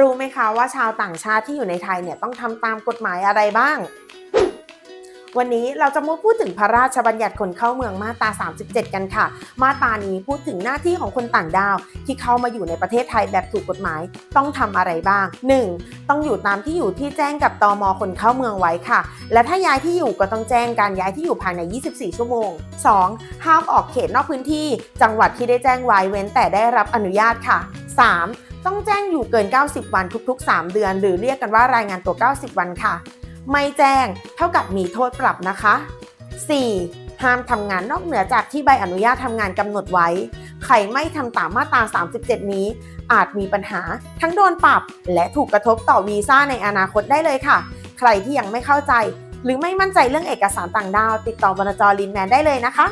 รู้ไหมคะว่าชาวต่างชาติที่อยู่ในไทยเนี่ยต้องทำตามกฎหมายอะไรบ้าง วันนี้เราจะมาพูดถึงพระราชบัญญัติคนเข้าเมืองมาตรา 37 กันค่ะ มาตรานี้พูดถึงหน้าที่ของคนต่างด้าว ที่เข้ามาอยู่ในประเทศไทยแบบถูกกฎหมายต้องทำอะไรบ้าง 1. ต้องอยู่ตามที่อยู่ที่แจ้งกับตมคนเข้าเมืองไว้ค่ะ และถ้าย้ายที่อยู่ก็ต้องแจ้งการย้ายที่อยู่ภายใน 24 ชั่วโมง 2. ห้ามออกเขตนอกพื้นที่ จังหวัดที่ได้แจ้งไว้เว้นแต่ได้รับอนุญาตค่ะ 3. ต้องแจ้งอยู่เกิน 90 วันทุก ๆ 3 เดือน หรือเรียกกันว่ารายงานตัว 90 วันค่ะ ไม่แจ้งเท่ากับมีโทษปรับนะคะ 4. ห้ามทำงานนอกเหนือจากที่ใบอนุญาตทำงานกำหนดไว้ ใครไม่ทำตามมาตรา 37 นี้ อาจมีปัญหาทั้งโดนปรับ และถูกกระทบต่อวีซ่าในอนาคตได้เลยค่ะ ใครที่ยังไม่เข้าใจ หรือไม่มั่นใจเรื่องเอกสารต่างด้าว ติดต่อบรรจลินแมนได้เลยนะคะ